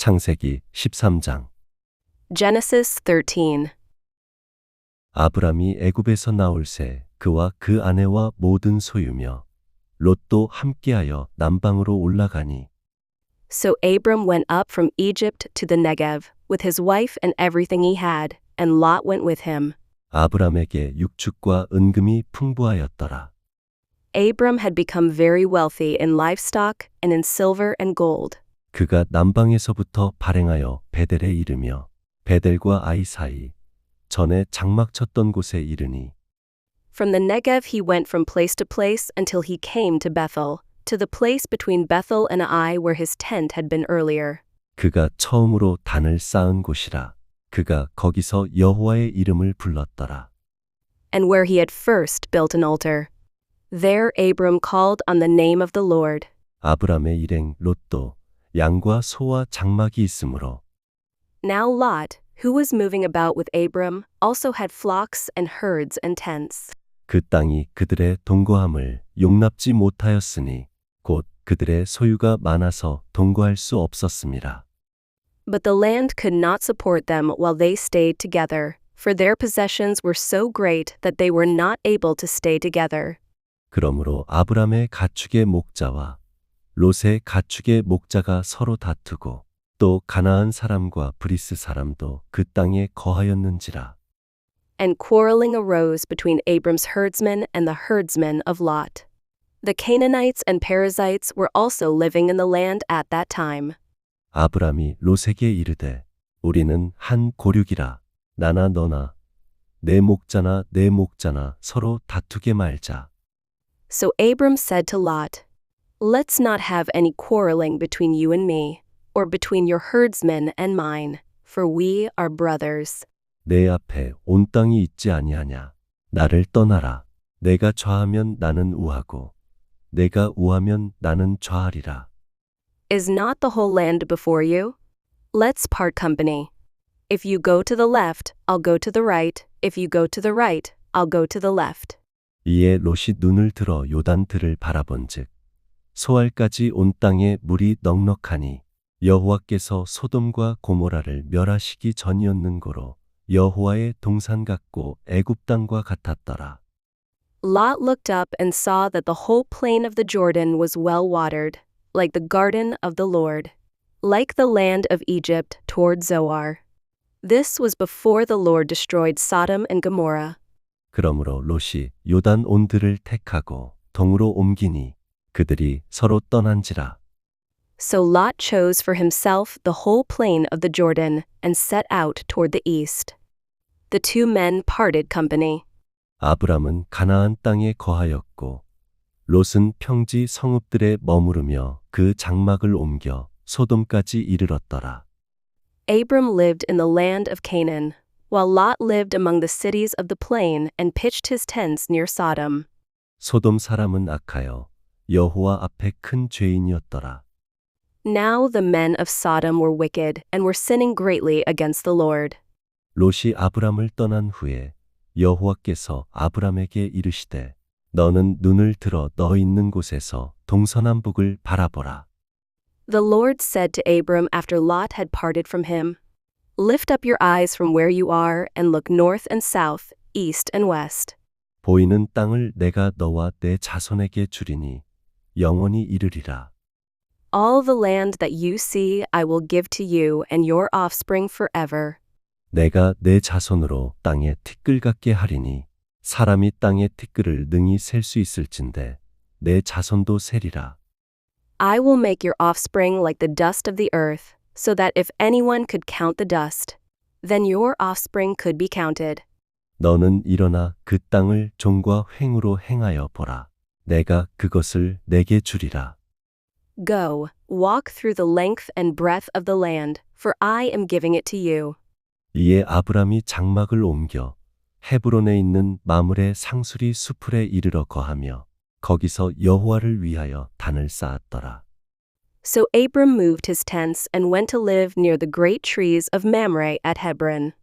창세기 13장 Genesis 13. 아브람이 애굽에서 나올 새 그와 그 아내와 모든 소유며 롯도 함께하여 남방으로 올라가니 So Abram went up from Egypt to the Negev, with his wife and everything he had, and Lot went with him. 아브람에게 육축과 은금이 풍부하였더라. Abram had become very wealthy in livestock and in silver and gold. 그가 남방에서부터 발행하여 베델에 이르며 베델과 아이 사이 전에 장막 쳤던 곳에 이르니 From the Negev he went from place to place until he came to Bethel, to the place between Bethel and Ai where his tent had been earlier. 그가 처음으로 단을 쌓은 곳이라 그가 거기서 여호와의 이름을 불렀더라. and where he had first built an altar. There Abram called on the name of the Lord. 아브람의 일행 롯도 양과 소와 장막이 있으므로 Now Lot, who was moving about with Abram, also had flocks and herds and tents. 그 땅이 그들의 동거함을 용납지 못하였으니 곧 그들의 소유가 많아서 동거할 수 없었습니다. But the land could not support them while they stayed together, for their possessions were so great that they were not able to stay together. 그러므로 아브람의 가축의 목자와 롯의 가축의 목자가 서로 다투고 또 가나안 사람과 브리스 사람도 그 땅에 거하였는지라 And quarreling arose between Abram's herdsmen and the herdsmen of Lot. The Canaanites and Perizzites were also living in the land at that time. 아브람이 롯에게 이르되 우리는 한 고륙이라 나나 너나 내 목자나 내 목자나 서로 다투게 말자 So Abram said to Lot, Let's not have any quarreling between you and me, or between your herdsmen and mine, for we are brothers. 내 앞에 온 땅이 있지 아니하냐 나를 떠나라 내가 좌하면 나는 우하고 내가 우하면 나는 좌하리라 Is not the whole land before you? Let's part company. If you go to the left, I'll go to the right. If you go to the right, I'll go to the left. 이에 롯이 눈을 들어 요단들을 바라본즉 소알까지 온 땅에 물이 넉넉하니 여호와께서 소돔과 고모라를 멸하시기 전이었는고로 여호와의 동산 같고 애굽 땅과 같았더라. Lot looked up and saw that the whole plain of the Jordan was well watered, like the garden of the Lord, like the land of Egypt toward Zoar. This was before the Lord destroyed Sodom and Gomorrah. 그러므로 롯이 요단 온들을 택하고 동으로 옮기니 그들이 서로 떠난지라. So Lot chose for himself the whole plain of the Jordan and set out toward the east. The two men parted company. 아브람은 가나안 땅에 거하였고 롯은 평지 성읍들에 머무르며 그 장막을 옮겨 소돔까지 이르렀더라. Abram lived in the land of Canaan, while Lot lived among the cities of the plain and pitched his tents near Sodom. 소돔 사람은 악하여 여호와 앞에 큰 죄인이었더라. Now the men of Sodom were wicked and were sinning greatly against the Lord. 롯이 아브람을 떠난 후에 여호와께서 아브람에게 이르시되 너는 눈을 들어 너 있는 곳에서 동서남북을 바라보라. The Lord said to Abram after Lot had parted from him, Lift up your eyes from where you are and look north and south, east and west. 보이는 땅을 내가 너와 내 자손에게 주리니 영원히 이르리라. All the land that you see I will give to you and your offspring forever. 내가 내 자손으로 땅에 티끌 같게 하리니 사람이 땅의 티끌을 능히 셀 수 있을진데 내 자손도 세리라. I will make your offspring like the dust of the earth, so that if anyone could count the dust, then your offspring could be counted. 너는 일어나 그 땅을 종과 횡으로 행하여 보라. 내가 그것을 내게 주리라. Go, walk through the length and breadth of the land, for I am giving it to you. 이에 아브람이 장막을 옮겨 헤브론에 있는 마물의 상수리 수풀에 이르러 거하며 거기서 여호와를 위하여 단을 쌓았더라. So Abram moved his tents and went to live near the great trees of Mamre at Hebron,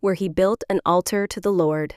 where he built an altar to the Lord.